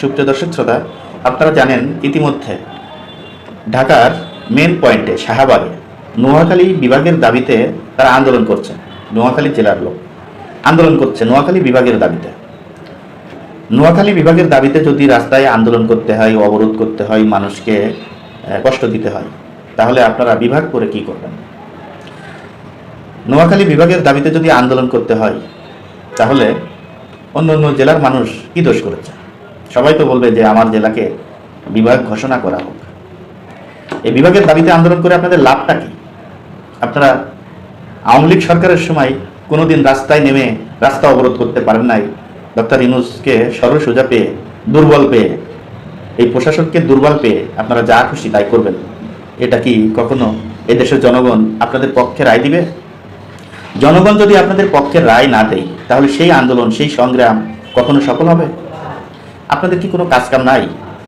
সুপ্রিয় দর্শক, শ্রোতা, আপনারা জানেন ইতিমধ্যে ঢাকার মেন পয়েন্টে শাহবাগে নোয়াখালী বিভাগের দাবিতে তারা আন্দোলন করছে, নোয়াখালী জেলার লোক। আন্দোলন করছে নোয়াখালী বিভাগের দাবিতে। নোয়াখালী বিভাগের দাবিতে যদি রাস্তায় আন্দোলন করতে হয়, অবরোধ করতে হয়, মানুষকে কষ্ট দিতে হয়, তাহলে আপনারা বিভাগ করে কি করবেন? নোয়াখালী বিভাগের দাবিতে যদি আন্দোলন করতে হয়, তাহলে অন্য অন্য জেলার মানুষ কি দোষ করেছে? সবাই তো বলবে যে আমার জেলাকে বিভাগ ঘোষণা করা হোক। এই বিভাগের দাবিতে আন্দোলন করে আপনাদের লাভটা কি? আপনারা আওয়ামী লীগ সরকারের সময় কোনোদিন রাস্তায় নেমে রাস্তা অবরোধ করতে পারেন নাই। ডক্টর ইনুসকে সরসোজা পেয়ে, দুর্বল পেয়ে, এই প্রশাসনকে দুর্বল পেয়ে আপনারা যা খুশি তাই করবেন। এটা কি কখনো এদেশের জনগণ আপনাদের পক্ষে রায় দিবে? জনগণ যদি আপনাদের পক্ষে রায় না দেয়, তাহলে সেই আন্দোলন, সেই সংগ্রাম কখনো সফল হবে? আপনাদের কি কোনো কাজকাম নাই?